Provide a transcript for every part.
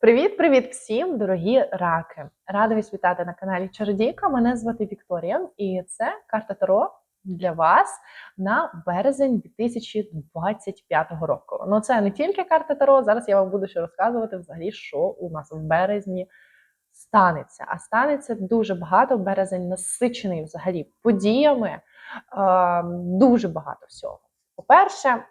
Привіт-привіт всім, дорогі раки! Рада вас вітати на каналі Чародійка. Мене звати Вікторія, і це карта Таро для вас на березень 2025 року. Ну, це не тільки карта Таро. Зараз я вам буду ще розказувати взагалі, що у нас в березні станеться. А станеться дуже багато. Березень насичений взагалі подіями. Е, дуже багато всього. По-перше,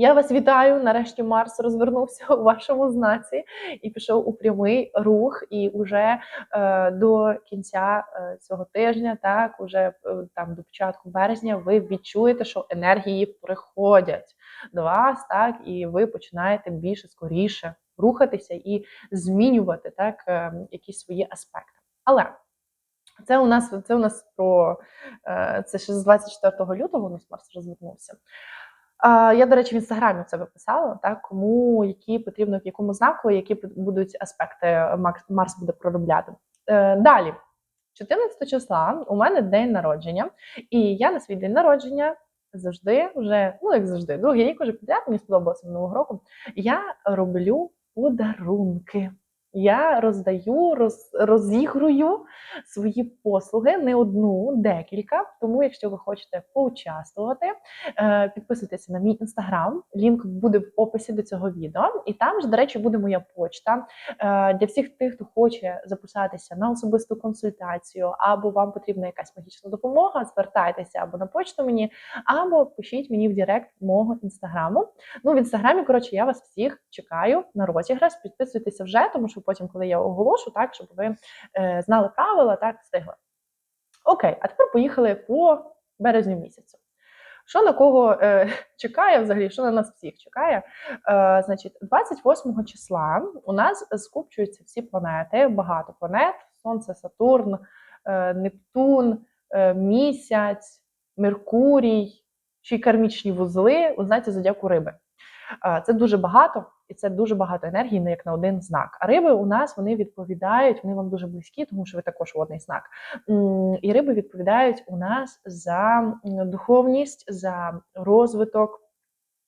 я вас вітаю. Нарешті Марс розвернувся у вашому знаці і пішов у прямий рух. І вже е, до кінця е, цього тижня, так уже е, там до початку березня, ви відчуєте, що енергії приходять до вас, так і ви починаєте більше скоріше рухатися і змінювати так е, якісь свої аспекти. Але це у нас це у нас про е, це ще з 24 лютого у нас Марс розвернувся. Я, до речі, в інстаграмі це виписала, так кому які потрібно в якому знаку, які будуть аспекти Марс буде проробляти. Е, далі, 14 числа, у мене день народження, і я на свій день народження завжди, вже, ну як завжди, другий рік уже підряд, мені сподобалося минулого року. Я роблю подарунки. Я роздаю, роз, розігрую свої послуги не одну, декілька. Тому, якщо ви хочете поучаствувати, е, підписуйтеся на мій інстаграм. Лінк буде в описі до цього відео, і там ж, до речі, буде моя почта е, для всіх тих, хто хоче записатися на особисту консультацію, або вам потрібна якась магічна допомога. Звертайтеся або на почту мені, або пишіть мені в Директ мого інстаграму. Ну, в інстаграмі, коротше, я вас всіх чекаю на розіграш. Підписуйтеся вже, тому що потім, коли я оголошу, так щоб ви е, знали правила, так встигли. Окей, а тепер поїхали по березню місяцю. Що на кого е, чекає взагалі, що на нас всіх чекає? Е, Значить, 28 числа у нас скупчуються всі планети, багато планет: Сонце, Сатурн, е, Нептун, е, Місяць, Меркурій, й кармічні вузли, ви знаєте, зодяку риби. Е, це дуже багато і це дуже багато енергії, не як на один знак. А риби у нас вони відповідають, вони вам дуже близькі, тому що ви також водний знак. І риби відповідають у нас за духовність, за розвиток.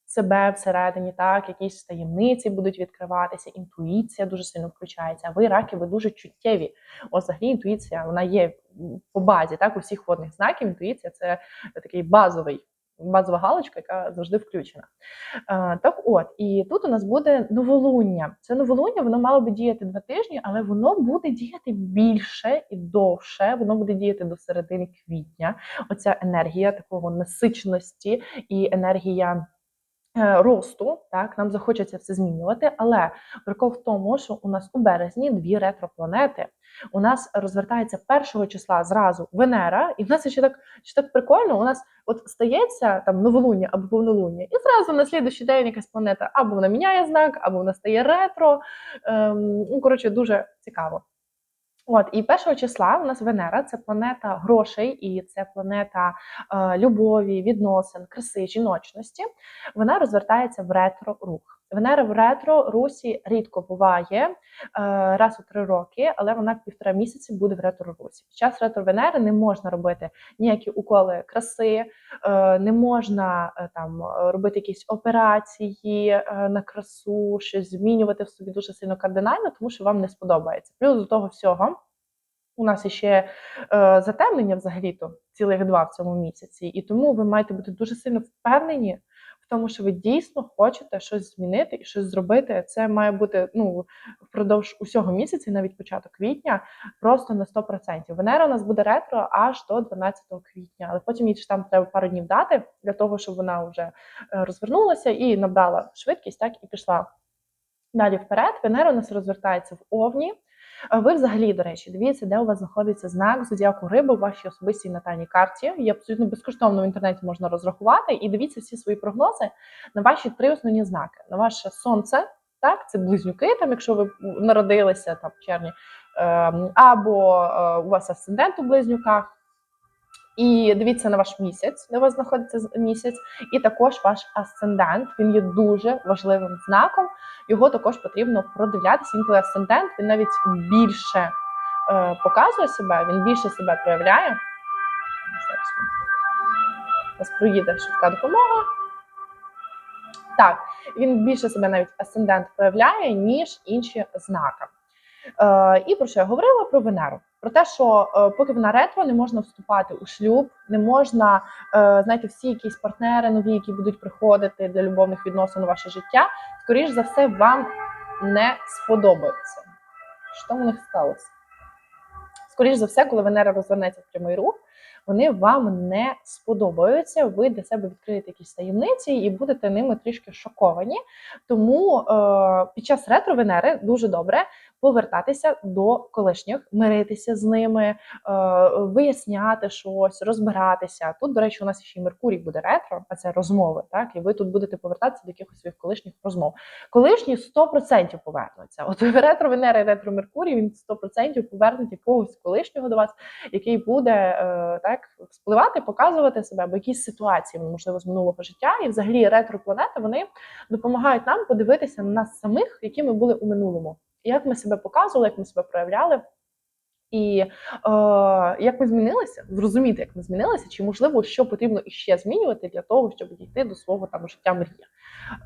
Себе всередині, так, якісь таємниці будуть відкриватися, інтуїція дуже сильно включається. А ви раки, ви дуже чуттєві. Взагалі інтуїція вона є по базі, так, у водних знаків. Інтуїція це такий базовий базова галочка, яка завжди включена. Е, так от, і тут у нас буде новолуння. Це новолуння, воно мало би діяти два тижні, але воно буде діяти більше і довше. Воно буде діяти до середини квітня. Оця енергія такого насиченості і енергія. Е, росту, так, нам захочеться все змінювати, але прикол в тому, що у нас у березні дві ретропланети. У нас розвертається першого числа зразу Венера, і в нас ще так ще так прикольно. У нас от стається там новолуння або повнолуння, і зразу на слідущий день якась планета або вона міняє знак, або вона стає ретро. Ем, ну коротше, дуже цікаво. От і першого числа у нас Венера це планета грошей, і це планета е, любові, відносин, краси, жіночності. Вона розвертається в ретро рух. Венера в ретро русі рідко буває е, раз у три роки, але вона півтора місяці буде в ретро русі. Під час ретро Венери не можна робити ніякі уколи краси, е, не можна е, там робити якісь операції на красу, щось змінювати в собі дуже сильно кардинально, тому що вам не сподобається. Плюс до того всього. У нас ще затемнення взагалі-то цілих два в цьому місяці, і тому ви маєте бути дуже сильно впевнені тому, що ви дійсно хочете щось змінити і щось зробити. Це має бути ну впродовж усього місяця, навіть початок квітня, просто на 100%. Венера у нас буде ретро аж до 12 квітня, але потім їй там треба пару днів дати для того, щоб вона вже е, розвернулася і набрала швидкість, так і пішла. Далі вперед, Венера у нас розвертається в Овні. Ви взагалі, до речі, дивіться, де у вас знаходиться знак зодіаку риби в вашій особистій натальній карті. Її абсолютно безкоштовно в інтернеті можна розрахувати. І дивіться всі свої прогнози на ваші три основні знаки: на ваше сонце, так, це близнюки, там, якщо ви народилися там в червні, ем, або е, у вас асцендент у близнюках. І дивіться на ваш місяць, де у вас знаходиться місяць, і також ваш асцендент. Він є дуже важливим знаком. Його також потрібно продивлятися. Інколи асцендент він навіть більше е, показує себе, він більше себе проявляє. Зараз проїде швидка допомога. Так, він більше себе навіть асцендент проявляє, ніж інші знаки. Е, і про що я говорила? Про Венеру. Про те, що е, поки вона ретро, не можна вступати у шлюб, не можна, е, знаєте, всі якісь партнери нові, які будуть приходити для любовних відносин у ваше життя, скоріш за все, вам не сподобаються. Що в них сталося? Скоріш за все, коли Венера розвернеться в прямий рух, вони вам не сподобаються. Ви для себе відкриєте якісь таємниці і будете ними трішки шоковані. Тому е, під час ретро Венери дуже добре повертатися до колишніх, миритися з ними, е, виясняти щось, розбиратися. Тут, до речі, у нас ще й Меркурій буде ретро, а це розмови. Так, і ви тут будете повертатися до якихось своїх колишніх розмов. Колишні 100% повернуться. От ретро Венера і ретро Меркурій він 100% повернуть якогось колишнього до вас, який буде е, так спливати, показувати себе або якісь ситуації, можливо, з минулого життя. І взагалі ретро-планети вони допомагають нам подивитися на нас самих, які ми були у минулому як ми себе показували, як ми себе проявляли. І е, як ми змінилися, зрозуміти, як ми змінилися, чи можливо що потрібно іще змінювати для того, щоб дійти до свого там життя мрії,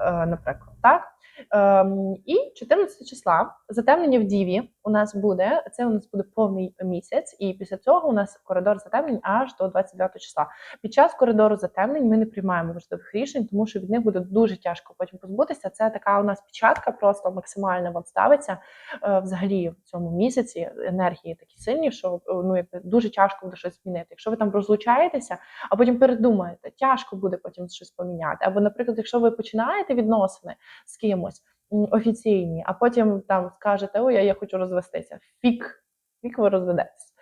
е, наприклад, так. Ем, І 14 числа затемнення в Діві у нас буде. Це у нас буде повний місяць, і після цього у нас коридор затемнень аж до 29 числа. Під час коридору затемнень ми не приймаємо важливих рішень, тому що від них буде дуже тяжко потім позбутися. Це така у нас печатка, просто максимально вам ставиться е, взагалі в цьому місяці. Енергії такі сильні, що ну якби дуже тяжко буде щось змінити. Якщо ви там розлучаєтеся, а потім передумаєте, тяжко буде потім щось поміняти. Або, наприклад, якщо ви починаєте відносини з кимось офіційні, а потім там скажете, ой, я хочу розвестися. Фік, фік ви розведетесь.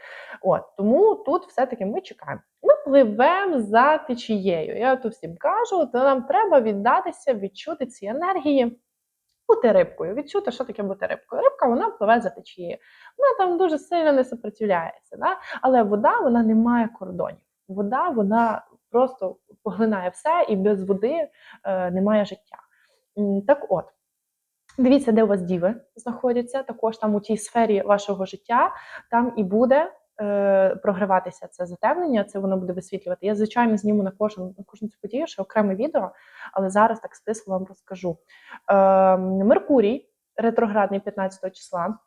От тому тут все-таки ми чекаємо. Ми пливемо за течією. Я то всім кажу, то нам треба віддатися, відчути ці енергії. Бути рибкою, відчути, що таке бути рибкою. Рибка вона пливе за течією. Вона там дуже сильно не сопротивляється. Да? Але вода вона не має кордонів. Вода вона просто поглинає все, і без води е, немає життя. Так от, Дивіться, де у вас діви знаходяться. Також там у тій сфері вашого життя там і буде е, програватися це затемнення, це воно буде висвітлювати. Я, звичайно, зніму на кожен на кожну цю подію ще окреме відео, але зараз так стисло вам розкажу. Е, Меркурій, ретроградний 15 числа.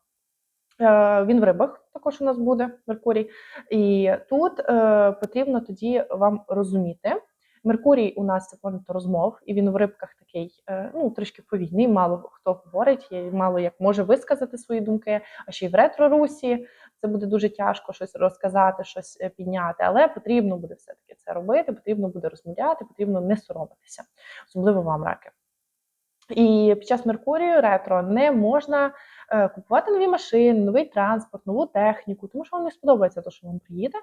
Е, він в рибах також у нас буде Меркурій. І тут е, потрібно тоді вам розуміти. Меркурій у нас це планета розмов, і він в рибках такий, е, ну трішки повільний. Мало хто говорить, мало як може висказати свої думки. А ще й в ретро-русі це буде дуже тяжко щось розказати, щось е, підняти. Але потрібно буде все таки це робити. Потрібно буде розмовляти, потрібно не соромитися, особливо вам раки. І під час Меркурію ретро не можна купувати нові машини, новий транспорт, нову техніку, тому що вам не сподобається те, що вам приїде,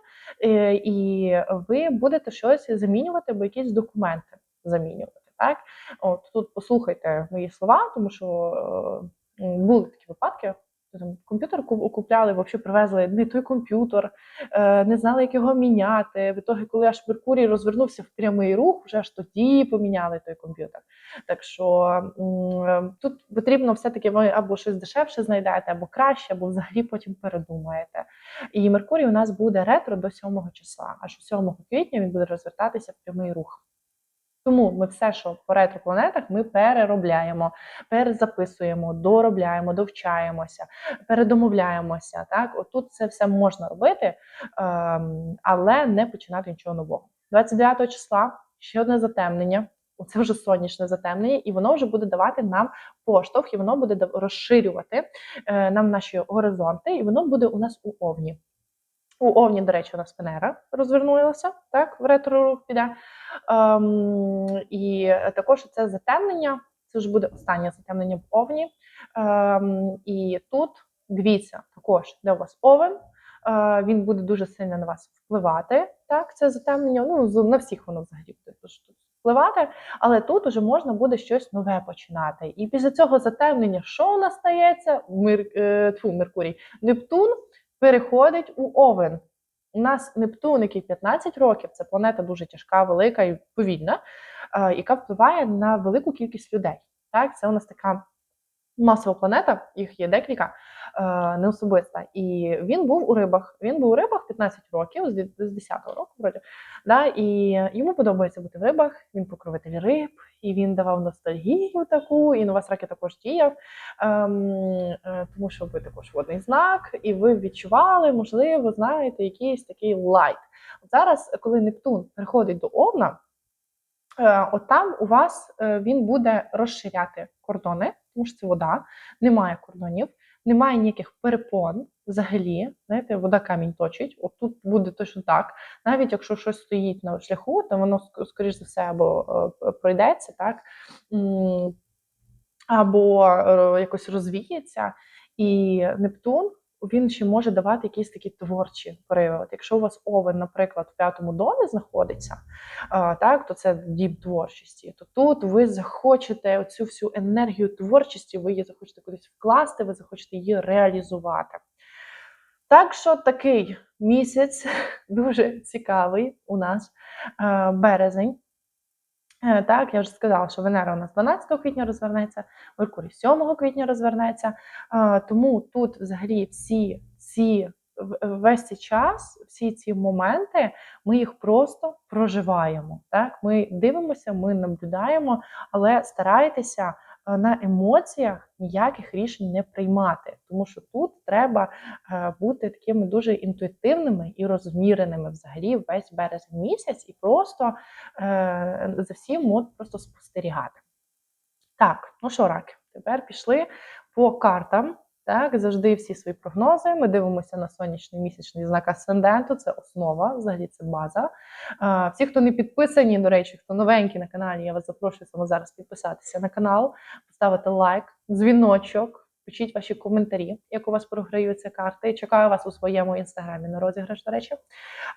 е, і ви будете щось замінювати, або якісь документи замінювати. Так, от тут послухайте мої слова, тому що е, були такі випадки комп'ютер купляли, взагалі привезли не той комп'ютер, е, не знали, як його міняти. В ітогі, коли аж Меркурій розвернувся в прямий рух, вже ж тоді поміняли той комп'ютер. Так що е, тут потрібно все-таки ви або щось дешевше знайдете, або краще, або взагалі потім передумаєте. І Меркурій у нас буде ретро до 7 числа, аж 7 квітня він буде розвертатися в прямий рух. Тому ми все, що по ретропланетах, ми переробляємо, перезаписуємо, доробляємо, довчаємося, передомовляємося. Так, отут це все можна робити, ем, але не починати нічого нового. 29 числа ще одне затемнення. Це вже сонячне затемнення, і воно вже буде давати нам поштовх, і воно буде розширювати е, нам наші горизонти, і воно буде у нас у овні. У Овні, до речі, у нас Венера розвернулася, так, в ретро піде. Ем, І також це затемнення, це ж буде останнє затемнення в Овні. Ем, І тут дивіться, також де у вас овен. Е, він буде дуже сильно на вас впливати. Так, це затемнення. Ну на всіх воно взагалі буде впливати, але тут уже можна буде щось нове починати. І після цього затемнення, що у нас стається? Мир, е, тьфу, Меркурій, Нептун переходить у Овен. У нас Нептун, який 15 років, це планета дуже тяжка, велика і повільна, яка впливає на велику кількість людей. Так, Це у нас така масова планета, їх є декілька, е, не особиста. І він був у рибах. Він був у рибах 15 років, з 10-го року, вроді. Да? І йому подобається бути в рибах, він покровитель риб, і він давав ностальгію таку, і на вас раки також діяв, ем, е, тому що ви також водний знак, і ви відчували, можливо, знаєте, якийсь такий лайт. Зараз, коли Нептун приходить до Овна, Е, От там у вас е, він буде розширяти кордони, тому що це вода, немає кордонів, немає ніяких перепон взагалі. Знаєте, вода камінь точить. От тут буде точно так. Навіть якщо щось стоїть на шляху, то воно ск- скоріш за все або е, пройдеться, так або е, якось розвіється. І Нептун він ще може давати якісь такі творчі пориви. Якщо у вас овен, наприклад, в п'ятому домі знаходиться, а, так, то це дім творчості. То тут ви захочете оцю всю енергію творчості, ви її захочете кудись вкласти, ви захочете її реалізувати. Так що такий місяць дуже цікавий у нас березень. Е, Так, я вже сказала, що Венера у нас 12 квітня розвернеться, Меркурій 7 квітня розвернеться. Е, Тому тут взагалі всі ці весь цей час, всі ці моменти, ми їх просто проживаємо. Так, ми дивимося, ми наблюдаємо, але старайтеся на емоціях ніяких рішень не приймати, тому що тут треба е, бути такими дуже інтуїтивними і розміреними взагалі весь березень місяць, і просто е, за всім от просто спостерігати. Так, ну що, раки, тепер пішли по картам. Так, завжди всі свої прогнози. Ми дивимося на сонячний місячний знак асценденту, це основа, взагалі це база. Всі, хто не підписані, до речі, хто новенький на каналі, я вас запрошую саме зараз підписатися на канал, поставити лайк, дзвіночок, пишіть ваші коментарі, як у вас програються карти. Чекаю вас у своєму інстаграмі на розіграш, до речі.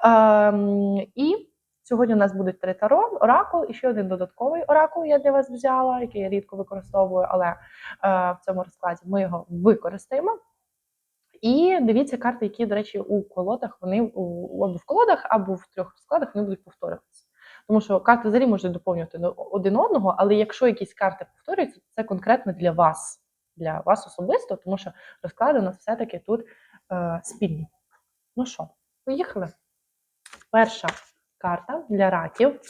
Ем, і Сьогодні у нас будуть три таро, оракул і ще один додатковий оракул я для вас взяла, який я рідко використовую, але е, в цьому розкладі ми його використаємо. І дивіться карти, які, до речі, у колодах вони у, або в колодах, або в трьох розкладах вони будуть повторюватися. Тому що карти взагалі можуть доповнювати один одного, але якщо якісь карти повторюються, це конкретно для вас, для вас особисто, тому що розклади у нас все-таки тут е, спільні. Ну що, поїхали? Перша карта для раків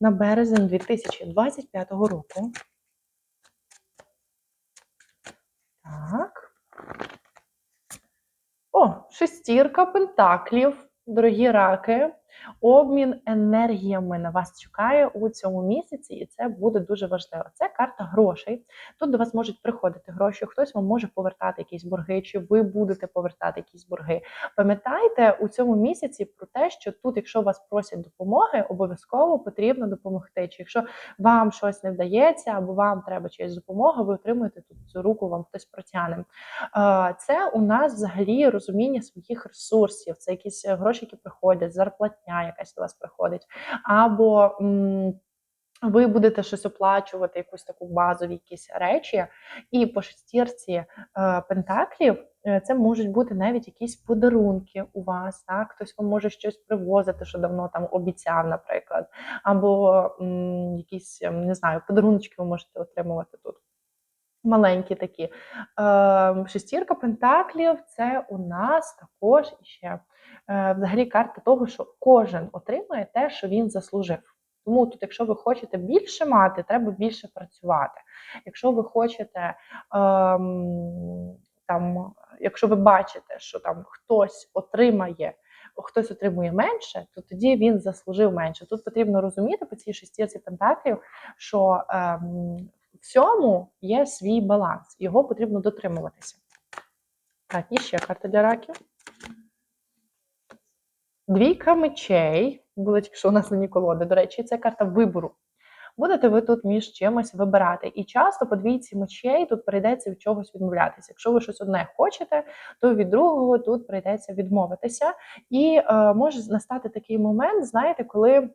на березень 2025 року. Так. О, шестірка пентаклів, дорогі раки. Обмін енергіями на вас чекає у цьому місяці, і це буде дуже важливо. Це карта грошей. Тут до вас можуть приходити гроші, хтось вам може повертати якісь борги, чи ви будете повертати якісь борги. Пам'ятайте у цьому місяці про те, що тут, якщо вас просять допомоги, обов'язково потрібно допомогти. Чи якщо вам щось не вдається, або вам треба чиясь допомога, ви отримуєте тут цю руку, вам хтось протягне. Це у нас взагалі розуміння своїх ресурсів. Це якісь гроші, які приходять, зарплатня якась до вас приходить, або м, ви будете щось оплачувати, якусь таку базові якісь речі, і по шестірці е, пентаклів е, це можуть бути навіть якісь подарунки у вас. Так? Хтось вам може щось привозити, що давно там обіцяв, наприклад, або м, якісь ем, не знаю, подарунки ви можете отримувати тут. Маленькі такі. Е, шестірка пентаклів це у нас також іще е, взагалі карта того, що кожен отримує те, що він заслужив. Тому тут, якщо ви хочете більше мати, треба більше працювати. Якщо ви хочете ем, там, якщо ви бачите, що там хтось отримає, хтось отримує менше, то тоді він заслужив менше. Тут потрібно розуміти по цій шестірці пентаклів, що ем, в цьому є свій баланс, його потрібно дотримуватися. Так, і ще карта для раків. Двійка мечей. Була тільки що у нас на колоди. До речі, це карта вибору. Будете ви тут між чимось вибирати. І часто по двійці мечей тут прийдеться від чогось відмовлятися. Якщо ви щось одне хочете, то від другого тут прийдеться відмовитися. І е, може настати такий момент, знаєте, коли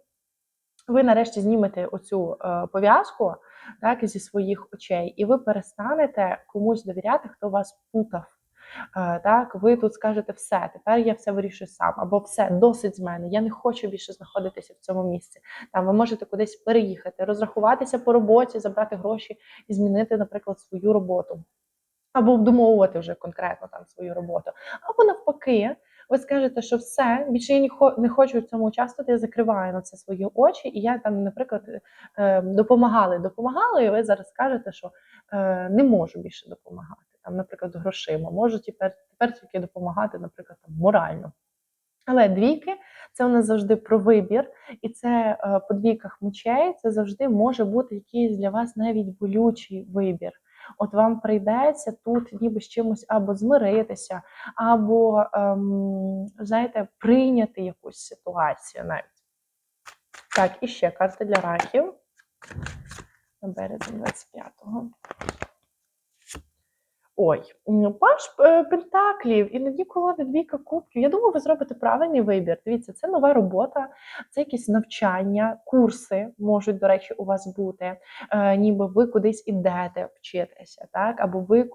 ви нарешті знімете оцю е, пов'язку так, зі своїх очей, і ви перестанете комусь довіряти, хто вас путав. Е, Так, ви тут скажете все, тепер я все вирішую сам, або все досить з мене. Я не хочу більше знаходитися в цьому місці. Там ви можете кудись переїхати, розрахуватися по роботі, забрати гроші і змінити, наприклад, свою роботу. Або обдумовувати вже конкретно там свою роботу. Або навпаки, ви скажете, що все, більше я не хочу в цьому участвувати, я закриваю на це свої очі, і я там, наприклад, е, допомагали, допомагали, і ви зараз скажете, що е, не можу більше допомагати. Там, наприклад, грошима, можу тепер, тепер тільки допомагати, наприклад, там, морально. Але двійки це у нас завжди про вибір, і це е, по двійках мечей це завжди може бути якийсь для вас навіть болючий вибір. От вам прийдеться тут ніби з чимось або змиритися, або, ем, знаєте, прийняти якусь ситуацію навіть. Так, і ще карта для раків на березень 25-го. Ой, паш е, Пентаклів, іноді колода двійка кубків. Я думаю, ви зробите правильний вибір. Дивіться, це нова робота, це якісь навчання, курси можуть, до речі, у вас бути. Е, ніби ви кудись ідете вчитися, так? Або ви е,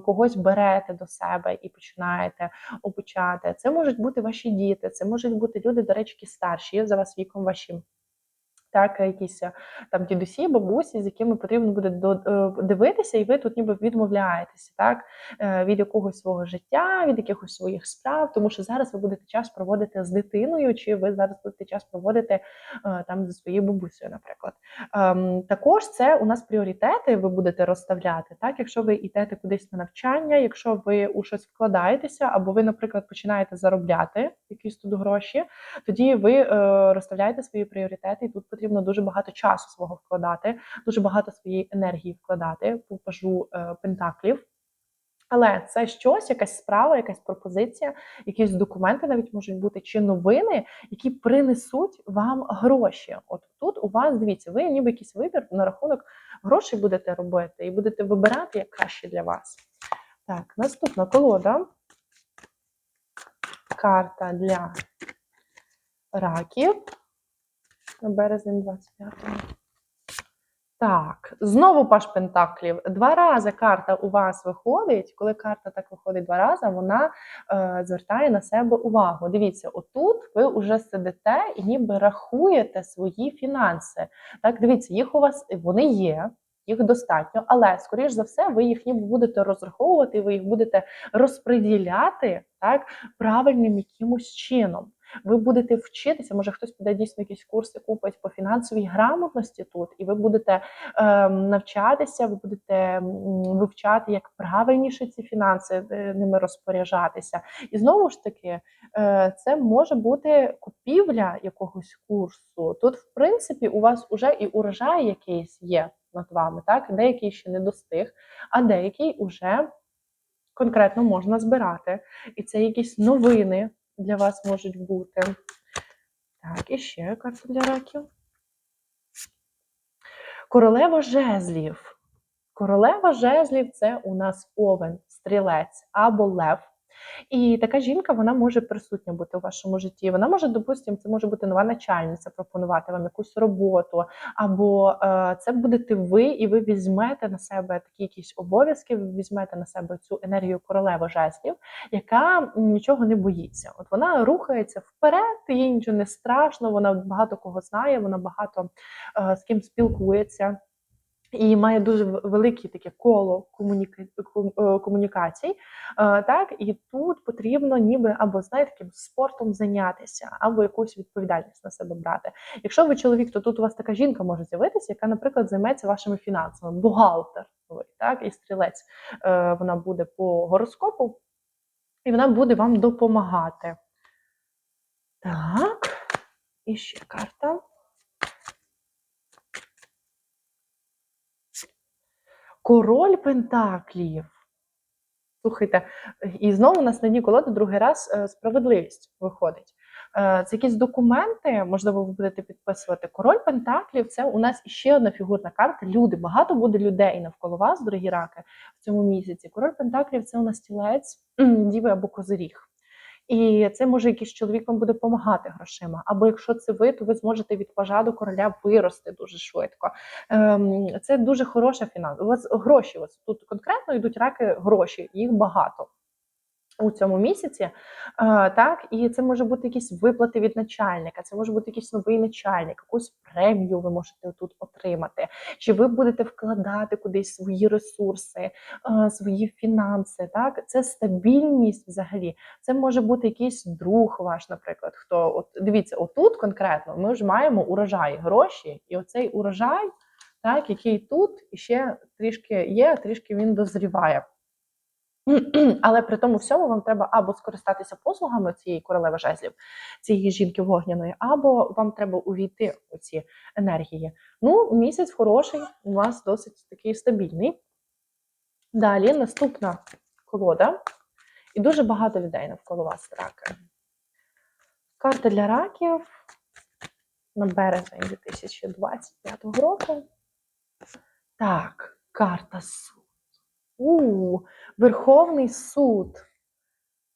когось берете до себе і починаєте обучати. Це можуть бути ваші діти, це можуть бути люди, до речі, які старші за вас віком ваші. Так, якісь е, там дідусі, бабусі, з якими потрібно буде е, дивитися, і ви тут ніби відмовляєтеся, так, е, від якогось свого життя, від якихось своїх справ, тому що зараз ви будете час проводити з дитиною, чи ви зараз будете час проводити там зі своєю бабусею, наприклад. Ем, Також це у нас пріоритети ви будете розставляти. Так, якщо ви йдете кудись на навчання, якщо ви у щось вкладаєтеся, або ви, наприклад, починаєте заробляти якісь тут гроші, тоді ви розставляєте свої пріоритети, і тут потрібно дуже багато часу свого вкладати, дуже багато своєї енергії вкладати по пажу е, пентаклів. Але це щось, якась справа, якась пропозиція, якісь документи навіть можуть бути чи новини, які принесуть вам гроші. От тут у вас дивіться, ви ніби якийсь вибір на рахунок грошей будете робити і будете вибирати як краще для вас. Так, наступна колода. Карта для раків березень 25-го. Так, знову паш Пентаклів. Два рази карта у вас виходить. Коли карта так виходить два рази, вона е, звертає на себе увагу. Дивіться, отут ви вже сидите і ніби рахуєте свої фінанси. Так, дивіться, їх у вас вони є. Їх достатньо, але скоріш за все, ви їх ніби будете розраховувати, ви їх будете розподіляти так правильним якимось чином. Ви будете вчитися, може хтось піде дійсно якісь курси купить по фінансовій грамотності тут, і ви будете е, навчатися, ви будете вивчати, як правильніше ці фінанси е, ними розпоряджатися. І знову ж таки, е, це може бути купівля якогось курсу. Тут, в принципі, у вас уже і урожай якийсь є над вами, так деякий ще не достиг, а деякий уже конкретно можна збирати. І це якісь новини для вас можуть бути. Так, і ще карта для раків. Королева жезлів. Королева жезлів це у нас овен, стрілець або лев. І така жінка вона може присутня бути у вашому житті. Вона може, допустимо, це може бути нова начальниця, пропонувати вам якусь роботу, або е, це будете ви, і ви візьмете на себе такі якісь обов'язки, ви візьмете на себе цю енергію королеви жезлів, яка нічого не боїться. От вона рухається вперед, їй нічого не страшно, вона багато кого знає, вона багато е, з ким спілкується. І має дуже велике таке коло комуніка... е, комунікацій. Е, Так, і тут потрібно ніби або знаєте, таким спортом зайнятися, або якусь відповідальність на себе брати. Якщо ви чоловік, то тут у вас така жінка може з'явитися, яка, наприклад, займеться вашими фінансами, бухгалтер, ви, так, і стрілець. Е, Вона буде по гороскопу, і вона буде вам допомагати. Так, і ще карта. Король Пентаклів. Слухайте, і знову на дні колоди другий раз е, справедливість виходить. Е, Це якісь документи, можливо, ви будете підписувати. Король Пентаклів це у нас іще одна фігурна карта. Люди, багато буде людей навколо вас, дорогі раки, в цьому місяці. Король Пентаклів це у нас тілець, діви або козиріг. І це може якийсь чоловік вам буде допомагати грошима. Або якщо це ви, то ви зможете від пажа до короля вирости дуже швидко. Ем, Це дуже хороша фінанс. У вас гроші. У вас тут конкретно йдуть раки гроші, їх багато. У цьому місяці, так, і це може бути якісь виплати від начальника, це може бути якийсь новий начальник, якусь премію ви можете тут отримати. Чи ви будете вкладати кудись свої ресурси, свої фінанси? Так, це стабільність взагалі. Це може бути якийсь друг ваш, наприклад. Хто от дивіться, отут конкретно ми ж маємо урожай, гроші, і оцей урожай, так, який тут ще трішки є, трішки він дозріває. Але при тому всьому вам треба або скористатися послугами цієї королеви жезлів, цієї жінки вогняної, або вам треба увійти у ці енергії. Ну, місяць хороший, у вас досить такий стабільний. Далі наступна колода, і дуже багато людей навколо вас раки. Карта для раків на березень 2025 року. Так, карта суд. У, Верховний суд.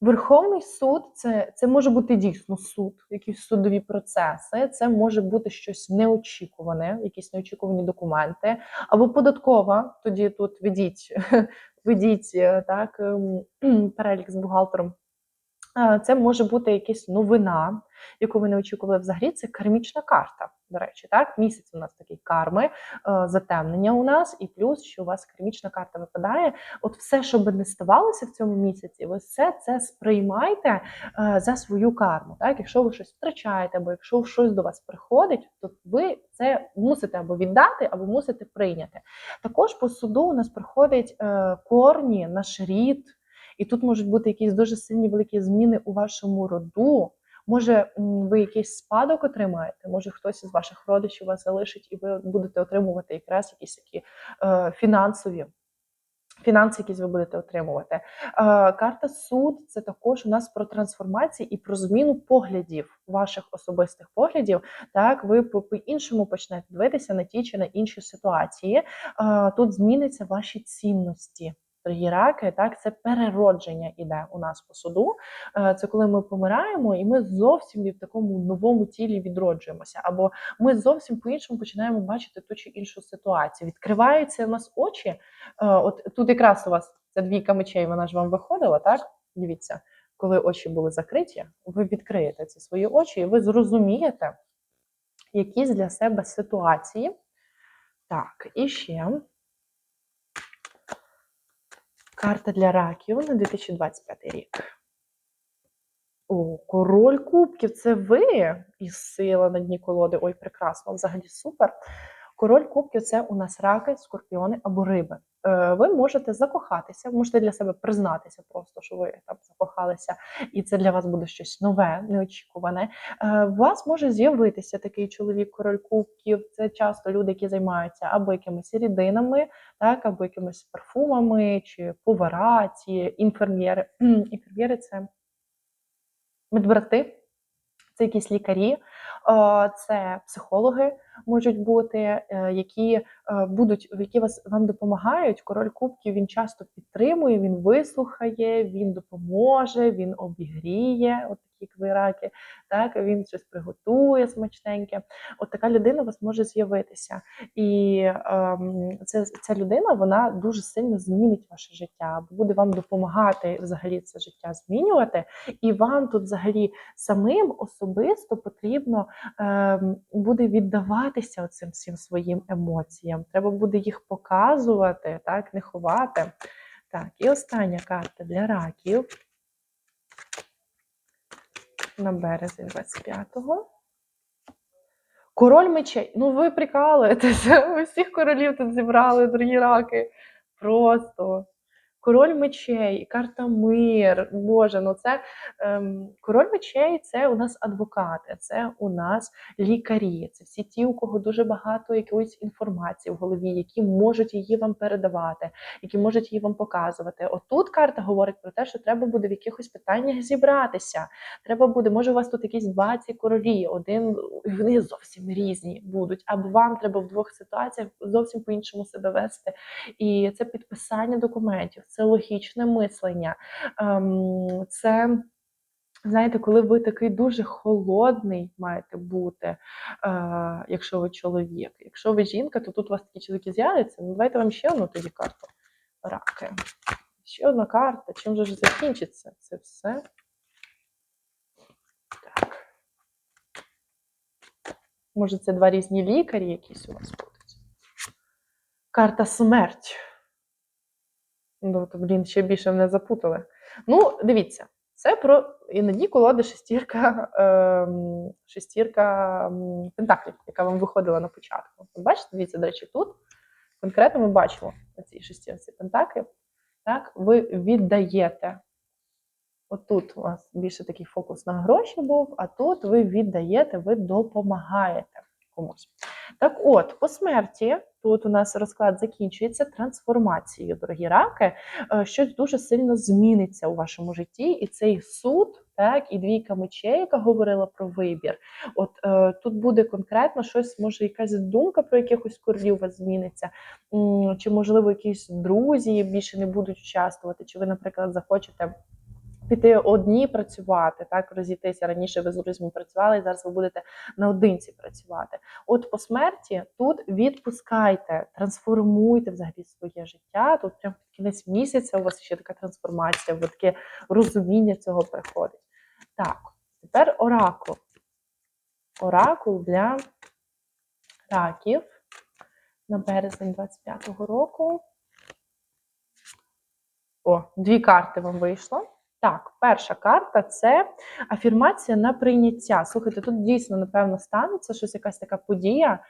Верховний суд це, це може бути дійсно суд, якісь судові процеси, це може бути щось неочікуване, якісь неочікувані документи, або податкова. Тоді тут ведіть, ведіть е, так, ем, перелік з бухгалтером. Е, Це може бути якась новина, яку ви не очікували взагалі. Це кармічна карта. До речі, так місяць у нас такий карми, е, затемнення у нас, і плюс, що у вас кармічна карта випадає. От все, що би не ставалося в цьому місяці, ви все це сприймайте е, за свою карму. Так, якщо ви щось втрачаєте, або якщо щось до вас приходить, то ви це мусите або віддати, або мусите прийняти. Також по суду у нас приходять е, корні, наш рід. І тут можуть бути якісь дуже сильні великі зміни у вашому роду. Може, ви якийсь спадок отримаєте, може хтось із ваших родичів вас залишить, і ви будете отримувати якраз якісь такі е, фінансові. Фінанси, якісь ви будете отримувати. Е, карта суд це також у нас про трансформації і про зміну поглядів, ваших особистих поглядів. Так, ви по-іншому почнете дивитися на ті чи на інші ситуації. Е, тут зміниться ваші цінності. Раки, так, це переродження іде у нас по суду. Е, Це коли ми помираємо, і ми зовсім в такому новому тілі відроджуємося, або ми зовсім по-іншому починаємо бачити ту чи іншу ситуацію. Відкриваються у нас очі. Е, От тут якраз у вас ця двійка мечей, вона ж вам виходила, так? Дивіться, коли очі були закриті, ви відкриєте ці свої очі, і ви зрозумієте якісь для себе ситуації. Так, і ще. Карта для раків на 2025 рік. О, король кубків це ви і сила на дні колоди. Ой, прекрасно, взагалі супер. Король кубків це у нас раки, скорпіони або риби. Е, ви можете закохатися, можете для себе признатися, просто що ви там закохалися, і це для вас буде щось нове, неочікуване. Е, у вас може з'явитися такий чоловік, король кубків. Це часто люди, які займаються або якимись рідинами, так, або якимись парфумами, чи повара, ці інферм'єри. Інферм'єри це медбрати, це якісь лікарі, це психологи можуть бути, е, які е, будуть які вас вам допомагають. Король кубків він часто підтримує, він вислухає, він допоможе, він обігріє. От такі квираки, так він щось приготує смачненьке. От така людина у вас може з'явитися. І ем, це, ця людина вона дуже сильно змінить ваше життя, буде вам допомагати взагалі це життя змінювати. І вам тут взагалі самим особисто потрібно ем, буде віддаватися цим всім своїм емоціям. Треба буде їх показувати, так, не ховати. Так, і остання карта для раків на березень 25-го. Король мечей. Ну, ви прикалуєтеся. Ви всіх королів тут зібрали, дорогі раки. Просто Король мечей, карта мир. Боже, ну це ем, король мечей це у нас адвокати, це у нас лікарі, це всі ті, у кого дуже багато якоїсь інформації в голові, які можуть її вам передавати, які можуть її вам показувати. Отут карта говорить про те, що треба буде в якихось питаннях зібратися. Треба буде, може, у вас тут якісь 20 королі, один вони зовсім різні будуть, або вам треба в двох ситуаціях зовсім по-іншому себе вести. І це підписання документів це логічне мислення. Ем, це, знаєте, коли ви такий дуже холодний маєте бути, е, якщо ви чоловік. Якщо ви жінка, то тут у вас такі чоловіки з'являться. Ну, давайте вам ще одну тоді карту. Раки. Ще одна карта. Чим же ж закінчиться це все? Так. Може, це два різні лікарі якісь у вас будуть. Карта смерть. Ну, то, блін, ще більше мене запутали. Ну, дивіться, це про іноді колода шестірка, ем, шестірка ем, пентаклів, яка вам виходила на початку. Бачите, дивіться, до речі, тут конкретно ми бачимо на цій шестірці пентаклів. Так, ви віддаєте. Отут у вас більше такий фокус на гроші був, а тут ви віддаєте, ви допомагаєте комусь. Так от, по смерті, тут у нас розклад закінчується трансформацією, дорогі раки. Е, Щось дуже сильно зміниться у вашому житті, і цей суд, так, і двійка мечей, яка говорила про вибір. От е, тут буде конкретно щось, може, якась думка про якихось королів у вас зміниться, чи, можливо, якісь друзі більше не будуть участвувати, чи ви, наприклад, захочете піти одні працювати, так розійтися раніше ви з друзями працювали, і зараз ви будете наодинці працювати. От по смерті тут відпускайте, трансформуйте взагалі своє життя. Тут прям під кінець місяця у вас ще така трансформація, бо таке розуміння цього приходить. Так, тепер оракул. Оракул для раків на березень 25-го року. О, дві карти вам вийшло. Так, перша карта це афірмація на прийняття. Слухайте, тут дійсно, напевно, станеться щось, якась така подія, е,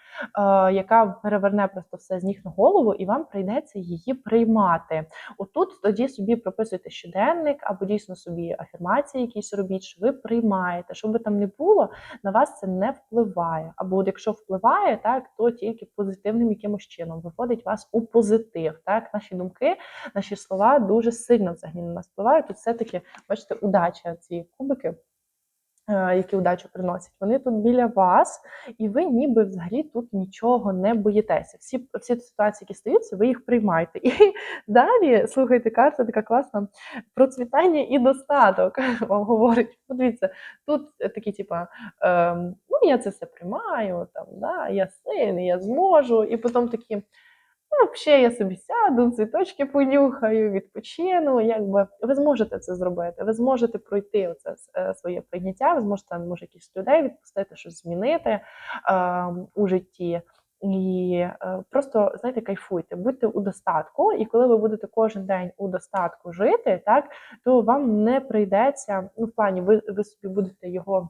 яка переверне просто все з ніг на голову, і вам прийдеться її приймати. Отут тоді собі прописуйте щоденник, або дійсно собі афірмації якісь робіть, що ви приймаєте. Що би там не було, на вас це не впливає. Або от якщо впливає, так то тільки позитивним якимось чином виводить вас у позитив. Так, наші думки, наші слова дуже сильно взагалі на нас впливають. Тут бачите, удача ці кубики. е, Які удачу приносять, вони тут біля вас, і ви ніби взагалі тут нічого не боїтеся. Всі всі ситуації, які стаються, ви їх приймаєте. І далі слухайте, карта така класна процвітання і достаток вам говорить. Подивіться, тут такі, типа, ем, ну я це все приймаю, там, да, я сильний, я зможу, і потім такі. Ну, взагалі, я собі сяду, цвіточки понюхаю, відпочину. Якби ви зможете це зробити, ви зможете пройти оце е, своє прийняття, ви зможете може якісь людей відпустити, щось змінити е, у житті. І е, просто знаєте, кайфуйте, будьте у достатку. І коли ви будете кожен день у достатку жити, так то вам не прийдеться. Ну, в плані, ви, ви собі будете його.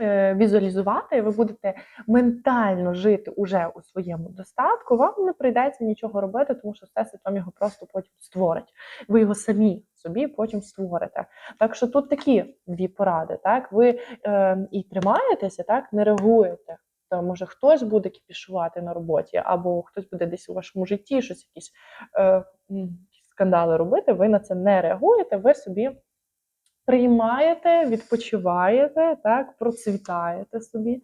Е, Візуалізувати, ви будете ментально жити уже у своєму достатку, вам не прийдеться нічого робити, тому що всесвіт вам його просто потім створить. Ви його самі собі потім створите. Так що тут такі дві поради. Так, ви е, і тримаєтеся, так не реагуєте. То може хтось буде кіпішувати на роботі, або хтось буде десь у вашому житті щось якісь е, скандали робити. Ви на це не реагуєте. Ви собі приймаєте, відпочиваєте, так, процвітаєте собі,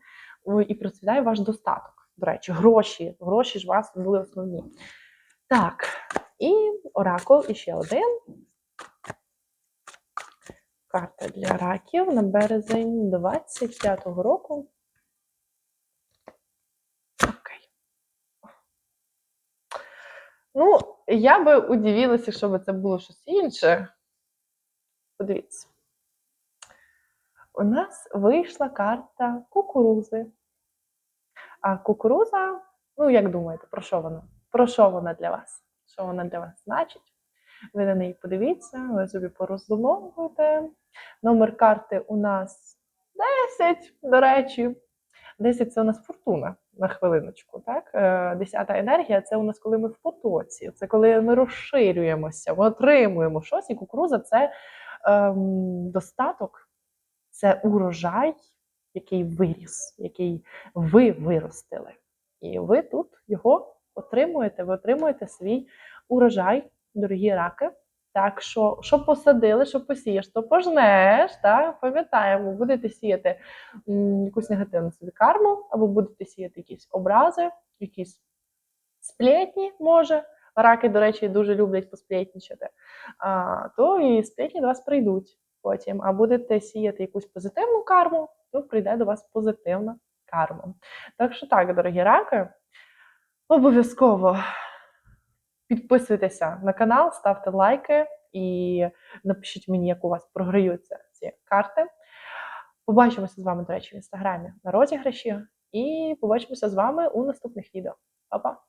і процвітає ваш достаток. До речі, гроші. Гроші ж вас були основні. Так, і оракул іще один. Карта для раків на березень 25-го року. Окей. Ну, я би удивилася, якщо б це було щось інше. Подивіться. У нас вийшла карта кукурузи. А кукуруза, ну, як думаєте, про що вона? Про що вона для вас? Що вона для вас значить? Ви на неї подивіться, ви собі пороздумовуєте. Номер карти у нас 10, до речі. 10 це у нас фортуна на хвилиночку. Так? Е, Десята енергія це у нас коли ми в потоці, це коли ми розширюємося, ми отримуємо щось, і кукуруза це ем, достаток, це урожай, який виріс, який ви виростили. І ви тут його отримуєте, ви отримуєте свій урожай, дорогі раки. Так що, що посадили, що посієш, то пожнеш. Так? Пам'ятаємо, будете сіяти якусь негативну собі карму, або будете сіяти якісь образи, якісь сплетні, може. Раки, до речі, дуже люблять посплетнічати. То і сплетні до вас прийдуть потім. А будете сіяти якусь позитивну карму, то прийде до вас позитивна карма. Так що так, дорогі раки, обов'язково Підписуйтеся на канал, ставте лайки і напишіть мені, як у вас програються ці карти. Побачимося з вами, до речі, в інстаграмі на розіграші. І побачимося з вами у наступних відео. Па-па!